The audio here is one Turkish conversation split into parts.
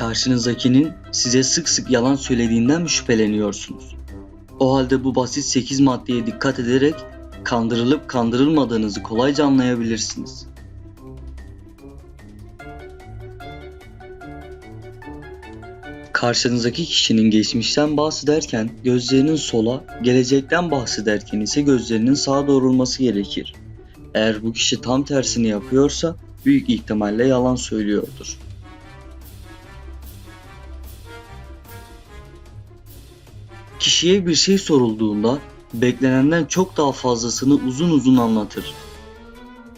Karşınızdakinin size sık sık yalan söylediğinden mi şüpheleniyorsunuz? O halde bu basit 8 maddeye dikkat ederek kandırılıp kandırılmadığınızı kolayca anlayabilirsiniz. Karşınızdaki kişinin geçmişten bahsederken gözlerinin sola, gelecekten bahsederken ise gözlerinin sağa doğrulması gerekir. Eğer bu kişi tam tersini yapıyorsa büyük ihtimalle yalan söylüyordur. Kişiye bir şey sorulduğunda beklenenden çok daha fazlasını uzun uzun anlatır.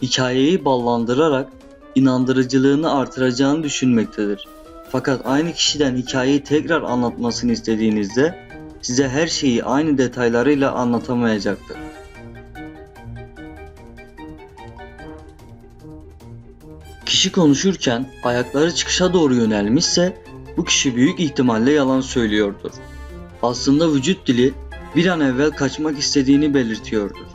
Hikayeyi ballandırarak inandırıcılığını artıracağını düşünmektedir. Fakat aynı kişiden hikayeyi tekrar anlatmasını istediğinizde size her şeyi aynı detaylarıyla anlatamayacaktır. Kişi konuşurken ayakları çıkışa doğru yönelmişse bu kişi büyük ihtimalle yalan söylüyordur. Aslında vücut dili bir an evvel kaçmak istediğini belirtiyordur.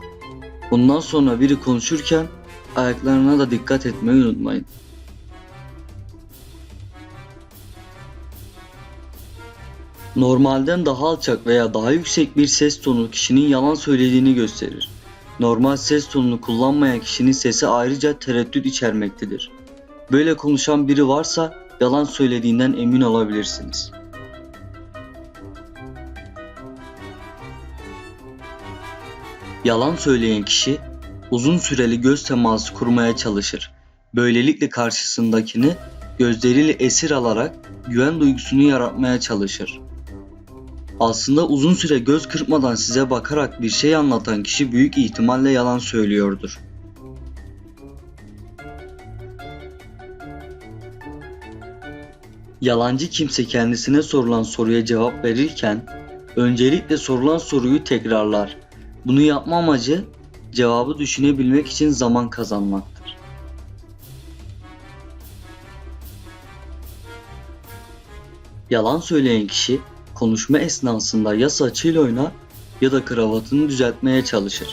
Bundan sonra biri konuşurken ayaklarına da dikkat etmeyi unutmayın. Normalden daha alçak veya daha yüksek bir ses tonu kişinin yalan söylediğini gösterir. Normal ses tonunu kullanmayan kişinin sesi ayrıca tereddüt içermektedir. Böyle konuşan biri varsa yalan söylediğinden emin olabilirsiniz. Yalan söyleyen kişi uzun süreli göz teması kurmaya çalışır. Böylelikle karşısındakini gözleriyle esir alarak güven duygusunu yaratmaya çalışır. Aslında uzun süre göz kırpmadan size bakarak bir şey anlatan kişi büyük ihtimalle yalan söylüyordur. Yalancı kimse kendisine sorulan soruya cevap verirken öncelikle sorulan soruyu tekrarlar. Bunu yapma amacı cevabı düşünebilmek için zaman kazanmaktır. Yalan söyleyen kişi konuşma esnasında ya saçıyla oynar ya da kravatını düzeltmeye çalışır.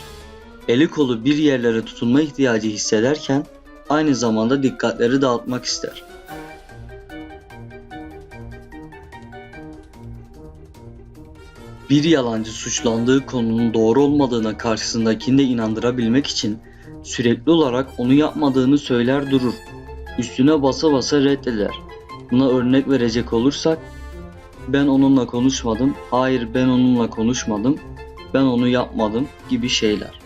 Eli kolu bir yerlere tutunma ihtiyacı hissederken aynı zamanda dikkatleri dağıtmak ister. Bir yalancı suçlandığı konunun doğru olmadığına karşısındakini de inandırabilmek için sürekli olarak onu yapmadığını söyler durur. Üstüne basa basa reddeder. Buna örnek verecek olursak ben onunla konuşmadım, hayır ben onunla konuşmadım, ben onu yapmadım gibi şeyler.